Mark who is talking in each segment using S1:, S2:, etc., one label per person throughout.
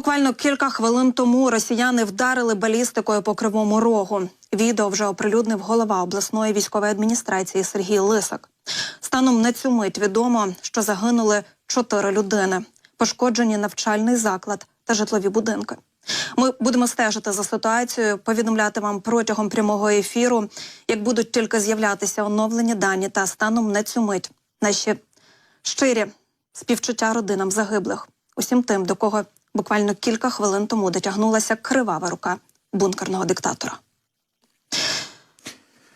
S1: Буквально кілька хвилин тому росіяни вдарили балістикою по кривому рогу. Відео вже оприлюднив голова обласної військової адміністрації Сергій Лисак. Станом на цю мить відомо, що загинули чотири людини, пошкоджені навчальний заклад та житлові будинки. Ми будемо стежити за ситуацією, повідомляти вам протягом прямого ефіру, як будуть тільки з'являтися оновлені дані та станом на цю мить. Наші щирі співчуття родинам загиблих, усім тим, до кого буквально кілька хвилин тому дотягнулася кривава рука бункерного диктатора.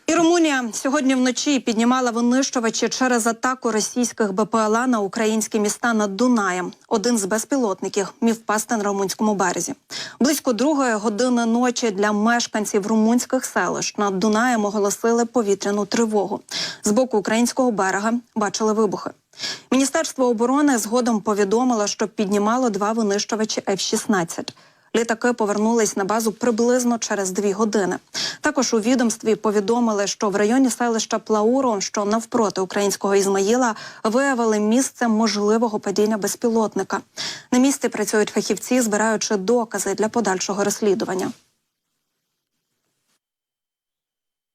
S1: І Румунія сьогодні вночі піднімала винищувачі через атаку російських БПЛА на українські міста над Дунаєм. Один з безпілотників міг впасти на румунському березі. Близько другої години ночі для мешканців румунських селищ над Дунаєм оголосили повітряну тривогу. З боку українського берега бачили вибухи. Міністерство оборони згодом повідомило, що піднімало два винищувачі F-16. Літаки повернулись на базу приблизно через дві години. Також у відомстві повідомили, що в районі селища Плауру, що навпроти українського Ізмаїла, виявили місце можливого падіння безпілотника. На місці працюють фахівці, збираючи докази для подальшого розслідування.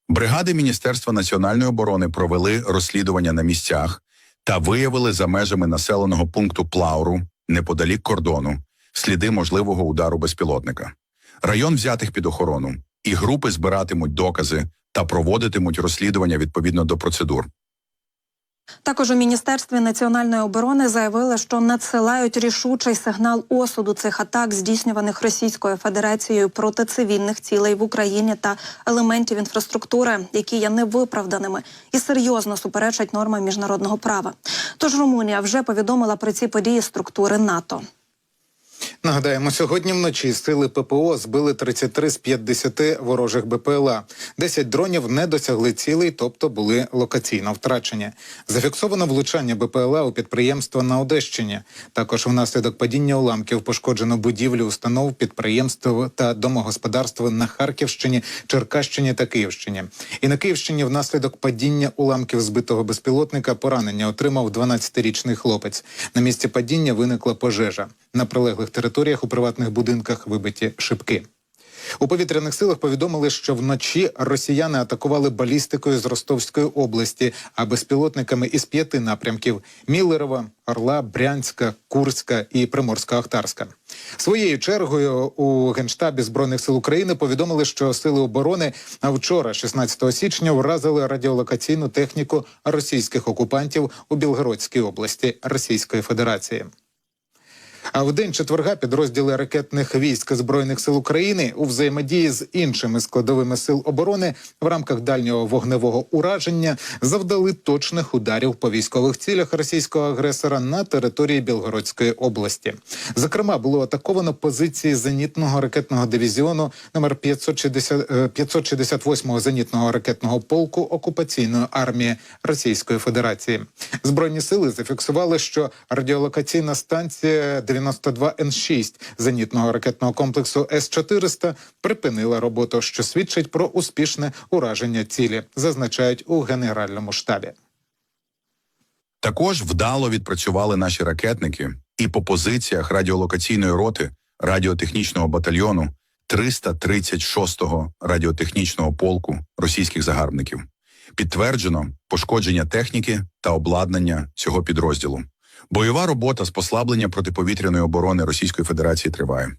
S2: Бригади Міністерства національної оборони провели розслідування на місцях та виявили за межами населеного пункту Плауру неподалік кордону сліди можливого удару безпілотника. Район взятих під охорону, і групи збиратимуть докази та проводитимуть розслідування відповідно до процедур.
S1: Також у міністерстві національної оборони заявили, що надсилають рішучий сигнал осуду цих атак, здійснюваних Російською Федерацією проти цивільних цілей в Україні та елементів інфраструктури, які є невиправданими і серйозно суперечать нормам міжнародного права. Тож Румунія вже повідомила про ці події структури НАТО.
S3: Нагадаємо, сьогодні вночі сили ППО збили 33 з 50 ворожих БПЛА. 10 дронів не досягли цілей, тобто були локаційно втрачені. Зафіксовано влучання БПЛА у підприємства на Одещині. Також внаслідок падіння уламків пошкоджено будівлі установ, підприємств та домогосподарств на Харківщині, Черкащині та Київщині. І на Київщині внаслідок падіння уламків збитого безпілотника поранення отримав 12-річний хлопець. На місці падіння виникла пожежа. На прилеглих територіях у приватних будинках вибиті шибки. У повітряних силах повідомили, що вночі росіяни атакували балістикою з Ростовської області, а безпілотниками із п'яти напрямків: Міллерова, Орла, Брянська, Курська і Приморська-Ахтарська. Своєю чергою у генштабі збройних сил України повідомили, що сили оборони вчора, 16 січня, вразили радіолокаційну техніку російських окупантів у Білгородській області Російської Федерації. А в день четверга підрозділи ракетних військ збройних сил України у взаємодії з іншими складовими сил оборони в рамках дальнього вогневого ураження завдали точних ударів по військових цілях російського агресора на території Білгородської області. Зокрема, було атаковано позиції зенітного ракетного дивізіону номер 560, е, 568-го зенітного ракетного полку окупаційної армії Російської Федерації. Збройні сили зафіксували, що радіолокаційна станція 92 Н6 зенітного ракетного комплексу С-400 припинила роботу, що свідчить про успішне ураження цілі, зазначають у генеральному штабі.
S2: Також вдало відпрацювали наші ракетники і по позиціях радіолокаційної роти радіотехнічного батальйону 336-го радіотехнічного полку російських загарбників. Підтверджено пошкодження техніки та обладнання цього підрозділу. Бойова робота з послаблення протиповітряної оборони Російської Федерації триває.